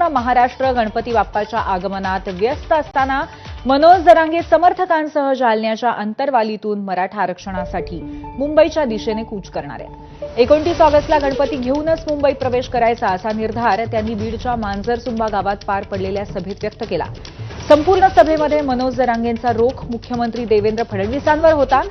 संपूर्ण महाराष्ट्र गणपती बाप्पाच्या आगमनात व्यस्त असताना मनोज जरांगे समर्थकांसह जालन्याच्या अंतरवालीतून मराठा आरक्षणासाठी मुंबईच्या दिशेने कूच करणार. आहेत एकोणतीस ऑगस्टला गणपती घेऊनच मुंबईत प्रवेश करायचा असा निर्धार त्यांनी बीडच्या मांजरसुंबा गावात पार पडलेल्या सभेत व्यक्त केला. संपूर्ण सभेमध्ये मनोज जरांगेंचा रोख मुख्यमंत्री देवेंद्र फडणवीसांवर होता.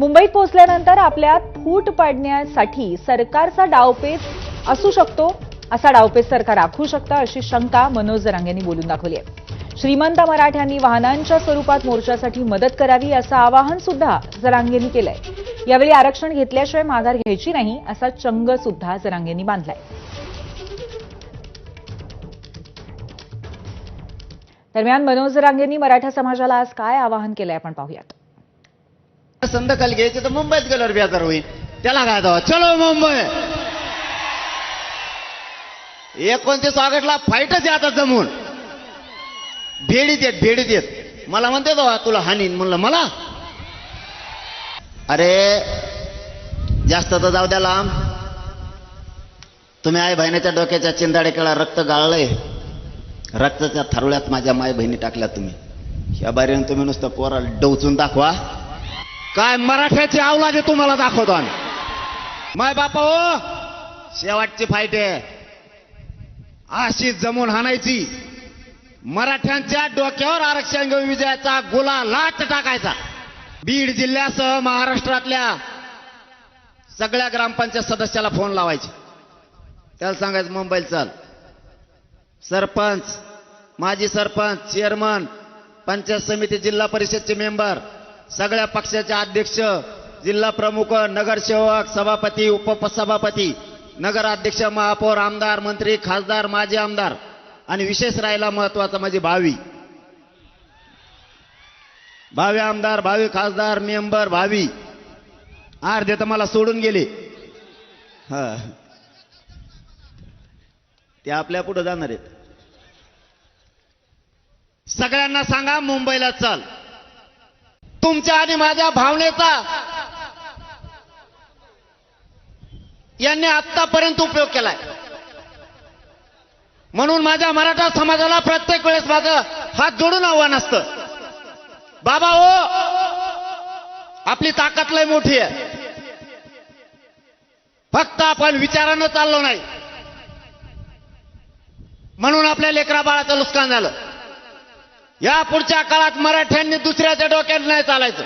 मुंबईत पोहोचल्यानंतर आपल्या फूट पाडण्यासाठी सरकारचा डावपेच असू शकतो असा डावपेच सरकार आखू शकतं अशी शंका मनोज जरांगेंनी बोलून दाखवली आहे. श्रीमंत मराठ्यांनी वाहनांच्या स्वरूपात मोर्चासाठी मदत करावी असं आवाहन सुद्धा जरांगेंनी केलंय. यावेळी आरक्षण घेतल्याशिवाय माघार घ्यायची नाही असा चंग सुद्धा जरांगेंनी बांधलाय. दरम्यान मनोज जरांगेंनी मराठा समाजाला आज काय आवाहन केलंय आपण पाहूयात. संध्याकाळी घ्यायचे तर मुंबईत गेल्यावर बेजार होईल. त्याला काय चलो मुंबई! एकोणतीस ऑगस्टला फाईटच आहे आता जमून. भेडीत येत भेडीत येत मला म्हणते तो तुला हानीन म्हणलं मला? अरे जास्त तर जाऊ द्या लांब. तुम्ही आई बहिणीच्या डोक्याच्या चिंदाडेकडा रक्त गाळलंय. रक्ताच्या थरवळ्यात माझ्या माय बहिणी टाकल्या तुम्ही. या बारीनं तुम्ही नुसतं पोराला डवचून दाखवा. काय मराठ्याची अवलाद तुम्हाला दाखवतो आम्ही. माय बापा हो शेवटची फाईट आहे. अशी जमून हाणायची. मराठ्यांच्या डोक्यावर आरक्षण घेऊन विजयाचा गुला लाट टाकायचा. बीड जिल्ह्यासह महाराष्ट्रातल्या सगळ्या ग्रामपंचायत सदस्याला फोन लावायचे. त्याला सांगायचं मुंबईत चल. सरपंच माजी सरपंच चेअरमन पंचायत समिती जिल्हा परिषदचे मेंबर सगळ्या पक्षाचे अध्यक्ष जिल्हा प्रमुख नगरसेवक सभापती उपसभापती नगराध्यक्ष महापौर आमदार मंत्री खासदार माजी आमदार आणि विशेष राहिला महत्त्वाचा म्हणजे भावी. भावी आमदार भावी खासदार मेंबर भावी. अर्धे तर मला सोडून गेले. हा. ते आपल्या पुढे जाणार आहेत. सगळ्यांना सांगा मुंबईला चल. तुमच्या आणि माझ्या भावनेचा यांनी आतापर्यंत उपयोग केलाय. म्हणून माझ्या मराठा समाजाला प्रत्येक वेळेस माझं हात जोडून आव्हान असतं. बाबा हो आपली ताकद लय मोठी आहे. फक्त आपण विचारानं चाललो नाही. म्हणून आपल्या लेकरा बाळाचं नुकसान झालं. या पुढच्या काळात मराठ्यांनी दुसऱ्याच्या डोक्यात नाही चालायचं.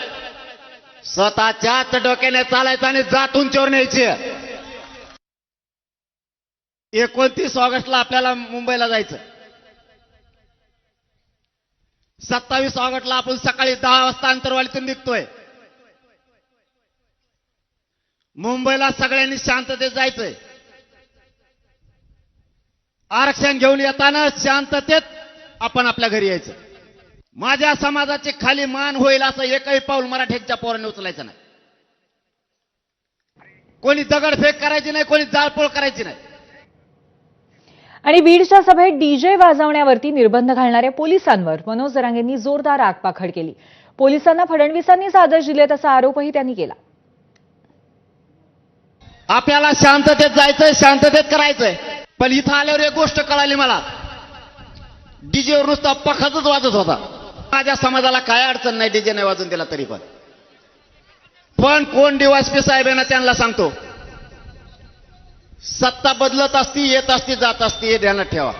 स्वतःच्याच डोक्याने चालायचं आणि जातून चोर न्यायची एकोणतीस ऑगस्टला आपल्याला मुंबईला जायचं सत्तावीस ऑगस्टला आपण सकाळी दहा वाजता अंतरवालीतून निघतोय. मुंबईला सगळ्यांनी शांततेत जायचंय. आरक्षण घेऊन येताना शांततेत आपण आपल्या घरी यायचं. माझ्या समाजाची खाली मान होईल असं एकही पाऊल मराठ्यांच्या पोराने उचलायचं नाही. कोणी दगडफेक करायची नाही कोणी जाळपोळ करायची नाही. आणि बीडच्या सभेत डीजे वाजवण्यावरती निर्बंध घालणाऱ्या पोलिसांवर मनोज जरांगेंनी जोरदार आगपाखड केली. पोलिसांना फडणवीसांनीच आदेश दिलेत असा आरोपही त्यांनी केला. आपल्याला शांततेत जायचंय शांततेत करायचंय. पण इथं आल्यावर एक गोष्ट कळाली मला. डीजेवर नुसता पखातच वाजत होता. माझ्या समाजाला काय अडचण नाही डीजे नाही वाजून दिला तरी पण. पण कोण डीवायसपी साहेब त्यांना सांगतो. सत्ता बदलत असती येत असती जात असती हे ध्यानात ठेवा.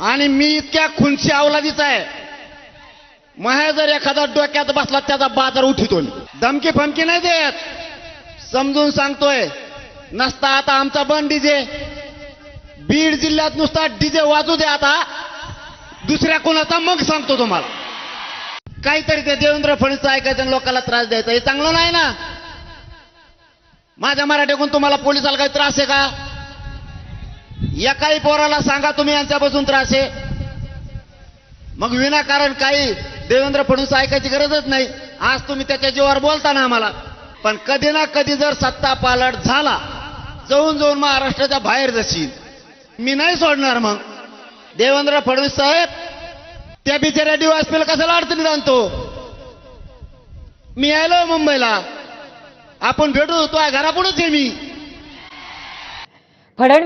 आणि मी इतक्या खुनशी अवलादीचा आहे. माहे जर एखादा डोक्यात बसला त्याचा बाजार उठितो धमकी फमकी नाही देत. समजून सांगतोय नसता आता आमचा बंद डीजे. बीड जिल्ह्यात नुसता डीजे वाजू दे आता. दुसऱ्या कोणाचा मग सांगतो तुम्हाला. काहीतरी ते देवेंद्र फडणवीस ऐकायचं लोकांना त्रास द्यायचा. हे चांगलं नाही ना? माझ्या मराठीकडून तुम्हाला पोलिसाला काही त्रास आहे का? एकाही पोराला सांगा तुम्ही यांच्यापासून त्रास आहे. मग विनाकारण काही देवेंद्र फडणवीस ऐकायची गरजच नाही. आज तुम्ही त्याच्या जीवावर बोलता ना आम्हाला. पण कधी ना कधी जर सत्ता पालट झाला जाऊन जाऊन महाराष्ट्राच्या बाहेर जशील. मी नाही सोडणार मग. देवेंद्र फडणवीस साहेब त्या बिचाऱ्या डीवायसपीला कशाला अडचणीत आणतो? मी आलो मुंबईला. आपण भेटू तो घरापुढेच आहे मी. फडणवीस